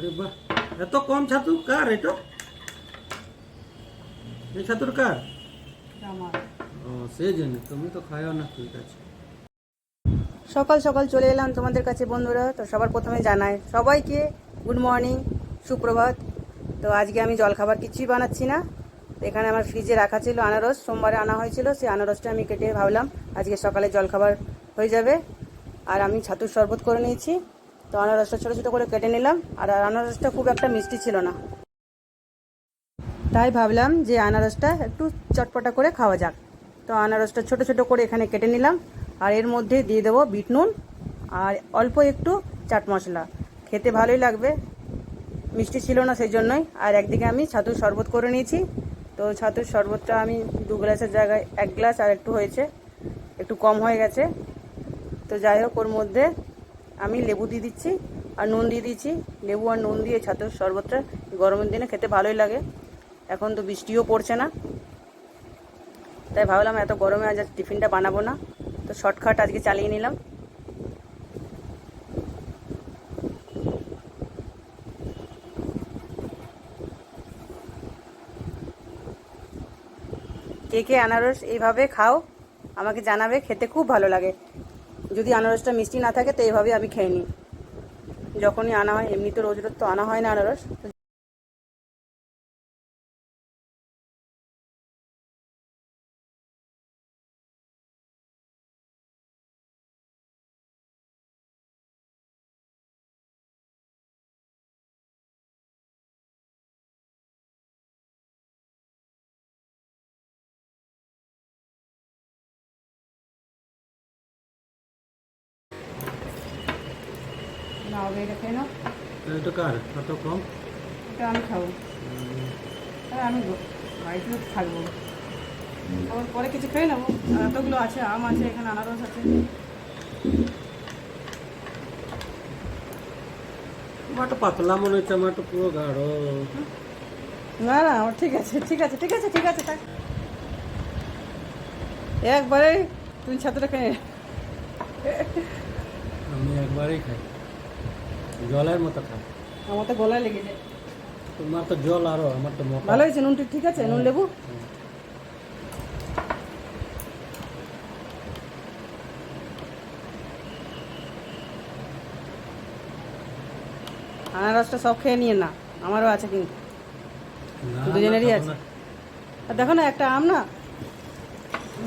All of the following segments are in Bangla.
আরে বাহ এত কম ছাতু কার এটা? এই ছাতুর কার? ও সেই জন্য তুমি তো খাও না ঠিক আছে। সকাল সকাল চলে এলাম তোমাদের কাছে বন্ধুরা তো সবার প্রথমে জানাই সবাইকে গুড মর্নিং সুপ্রভাত। তো আজকে আমি জলখাবার কিছুই বানাচ্ছি না। এখানে আমার ফ্রিজে রাখা ছিল আনারস সোমবারে আনা হয়েছিল সেই আনারসটা আমি কেটে ভাবলাম আজকে সকালে জলখাবার হয়ে যাবে। আর আমি ছাতুর শরবত করে নিয়েছি। তো আনারসটা ছোটো ছোটো করে কেটে নিলাম, আর আনারসটা খুব একটা মিষ্টি ছিল না। তাই ভাবলাম যে আনারসটা একটু চটপটা করে খাওয়া যাক। তো আনারসটা ছোট ছোট করে এখানে কেটে নিলাম, আর এর মধ্যে দিয়ে দেবো বিট নুন, আর অল্প একটু চাট মশলা। খেতে ভালোই লাগবে, মিষ্টি ছিল না সেই জন্যই আর একদিকে আমি ছাতুর শরবত করে নিয়েছি। তো ছাতুর শরবতটা আমি দু গ্লাসের জায়গায় এক গ্লাস আর একটু হয়েছে, একটু কম হয়ে গেছে। তো যাই হোক, ওর মধ্যে আমি লেবু দিয়ে দিচ্ছি আর নুন দিয়ে দিচ্ছি লেবু আর নুন দিয়ে ছাতুর শরবতটা গরমের দিনে খেতে ভালোই লাগে। এখন তো বৃষ্টিও পড়ছে না। তাই ভাবলাম এত গরমে আজ টিফিনটা বানাবো না। তো শর্টকাট আজকে চালিয়ে নিলাম। কে কে আনারস এইভাবে খাও, আমাকে জানাবে, খেতে খুব ভালো লাগে। যদি আনারসটা মিষ্টি না থাকে, তো এইভাবে আমি খেয়ে নিই। যখনই আনা হয় এমনি তো রোজ রোজ তো আনা হয় না আনারস। তো নাও এটা খেয়ে নাও। এটা কার? এত কম? এটা আমি খাব। হ্যাঁ আমি বাড়িতে থাকব। ওর পরে কিছু খেয়ে নেব। এতগুলো আছে আম আছে এখানে আনারস আছে। তো পাতলা মনে হচ্ছে তো পুরো গাঢ়। না না ঠিক আছে ঠিক আছে ঠিক আছে ঠিক আছে থাক। একবারে তুই ছাত্রটা খেয়ে আমি একবারই খাই। জলের মতো খাই আমার তো গলায় লেগে যায়। তোমার তো জল আরও আমার তো মোটা। ভালো হয়েছে নুনটি ঠিক আছে? নুন লেবু? আনারসটা সব খেয়ে নিয়ে না আমারও আছে কিন্তু। দুজনেরই আছে। আর দেখো না একটা আম না?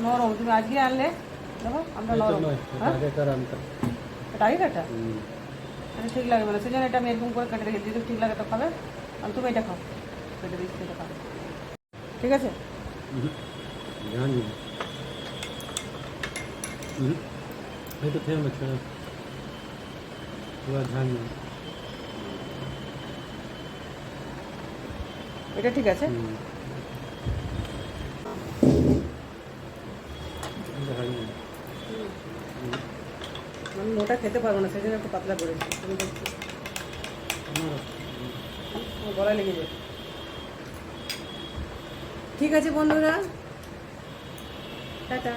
নরম তুমি আজকে আনলে দেখো আমরা নরম। হ্যাঁ। এটা আগে কাটা হুম। এটা ঠিক লাগে মানে সেজন্য এটা আমি এরকম করে কেটে রেখে যদি ঠিক লাগে তো খাবে আর তুমি এটা খাও। কেটে দিচ্ছি এটা খাও ঠিক আছে? তো খেয়ে নিচ্ছে পুরো ঝাল এটা ঠিক আছে হুম। ঝাল নেই। আমি খেতে পারব না, সেজন্য একটু পাতলা করেছি তুমি গলায় লেগে যাবে। ঠিক আছে বন্ধুরা। টাটা।